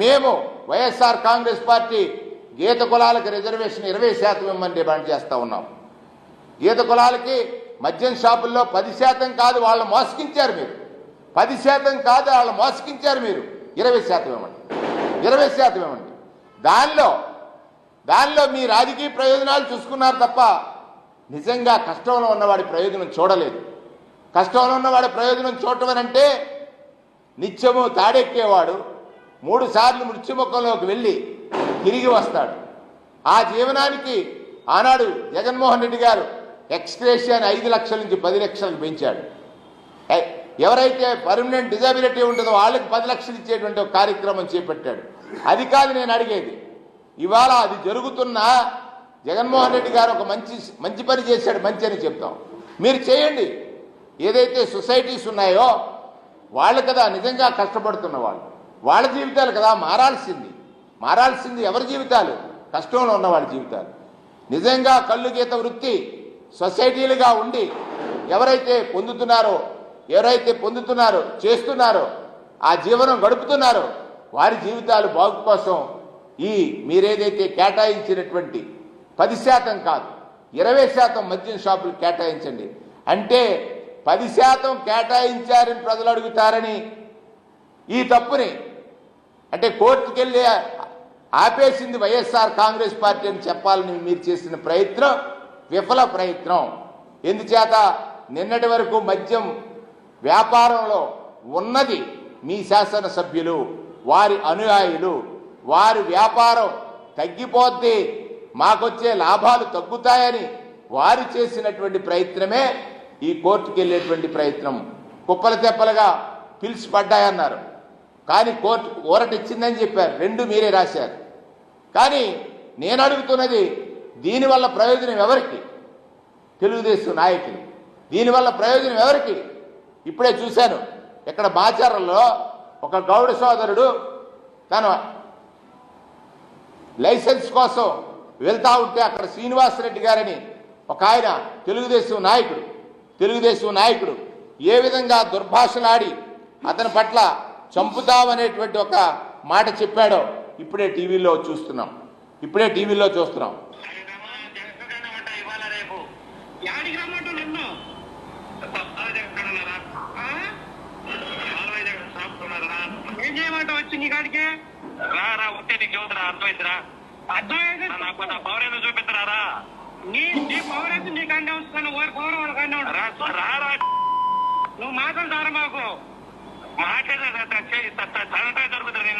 మేము వైఎస్ఆర్ కాంగ్రెస్ పార్టీ గీత కులాలకు రిజర్వేషన్ ఇరవై శాతం ఇవ్వమని డిమాండ్ చేస్తూ ఉన్నాం. గీత కులాలకి మద్యం షాపుల్లో పది శాతం కాదు వాళ్ళు మోసగించారు మీరు. పది శాతం కాదు వాళ్ళు మోసగించారు మీరు. ఇరవై శాతం ఇవ్వండి. ఇరవై శాతం ఇవ్వండి. దానిలో దానిలో మీ రాజకీయ ప్రయోజనాలు చూసుకున్నారు తప్ప నిజంగా కష్టంలో ఉన్నవాడి ప్రయోజనం చూడలేదు. కష్టంలో ఉన్నవాడి ప్రయోజనం చూడటం అంటే నిత్యము తాడెక్కేవాడు మూడు సార్లు మృత్యుముఖంలోకి వెళ్ళి తిరిగి వస్తాడు. ఆ జీవనానికి ఆనాడు జగన్మోహన్ రెడ్డి గారు ఎక్స్గ్రేషియాని ఐదు లక్షల నుంచి పది లక్షలకు పెంచాడు. ఎవరైతే పర్మనెంట్ డిజాబిలిటీ ఉంటుందో వాళ్ళకి పది లక్షలు ఇచ్చేటువంటి కార్యక్రమం చేపట్టాడు. అది కాదు నేను అడిగేది. ఇవాళ అది జరుగుతున్నా జగన్మోహన్ రెడ్డి గారు ఒక మంచి మంచి పని చేశాడు మంచి అని చెప్తాం. మీరు చేయండి. ఏదైతే సొసైటీస్ ఉన్నాయో వాళ్ళు కదా నిజంగా కష్టపడుతున్న వాళ్ళు. వాళ్ళ జీవితాలు కదా మారాల్సింది. మారాల్సింది ఎవరి జీవితాలు? కష్టంలో ఉన్న వాళ్ళ జీవితాలు. నిజంగా కళ్ళు గీత వృత్తి సొసైటీలుగా ఉండి ఎవరైతే పొందుతున్నారో ఎవరైతే పొందుతున్నారో చేస్తున్నారో ఆ జీవనం గడుపుతున్నారో వారి జీవితాలు బాగు కోసం ఈ మీరేదైతే కేటాయించినటువంటి పది శాతం కాదు ఇరవై శాతం మద్యం షాపులు కేటాయించండి. అంటే పది శాతం కేటాయించారని ప్రజలు అడుగుతారని ఈ తప్పుని అంటే కోర్టుకు వెళ్ళి ఆపేసింది వైఎస్ఆర్ కాంగ్రెస్ పార్టీ అని చెప్పాలని మీరు చేసిన ప్రయత్నం విఫల ప్రయత్నం. ఎందుచేత నిన్నటి వరకు మద్యం వ్యాపారంలో ఉన్నది మీ శాసనసభ్యులు వారి అనుయాయులు వారి వ్యాపారం తగ్గిపోద్ది మాకొచ్చే లాభాలు తగ్గుతాయని వారు చేసినటువంటి ప్రయత్నమే ఈ కోర్టుకు వెళ్ళేటువంటి ప్రయత్నం. కుప్పల తెప్పలుగా పిలిచి పడ్డాయన్నారు. కానీ కోర్టు ఊరట ఇచ్చిందని చెప్పారు. రెండు మీరే రాశారు. కానీ నేను అడుగుతున్నది దీనివల్ల ప్రయోజనం ఎవరికి? తెలుగుదేశం నాయకులు. దీనివల్ల ప్రయోజనం ఎవరికి? ఇప్పుడే చూశాను. ఇక్కడ బాచారంలో ఒక గౌడ సోదరుడు తను లైసెన్స్ కోసం వెళ్తా ఉంటే అక్కడ శ్రీనివాసరెడ్డి గారని ఒక ఆయన తెలుగుదేశం నాయకుడు తెలుగుదేశం నాయకుడు ఏ విధంగా దుర్భాషలాడి అతని పట్ల చంపుతామనేటువంటి ఒక మాట చెప్పాడో ఇప్పుడే టీవీలో చూస్తున్నాం. ఇప్పుడే టీవీలో చూస్తున్నాం. జగన్ ఇవాళ రేపు యాడికి నీ రారా ఉంటే నీకు చెబుతున్నా అర్థమైందిరా అర్థమైంది నాకు నా పవర్ ఏదో చూపిస్తారా నీ నీ పవర్ అయితే నీ కంటే వస్తాను వారి పవర్ వాళ్ళ కంటే రారా నువ్వు మాట్లాడతారా మాకు. महाराष्ट्राच्या जनता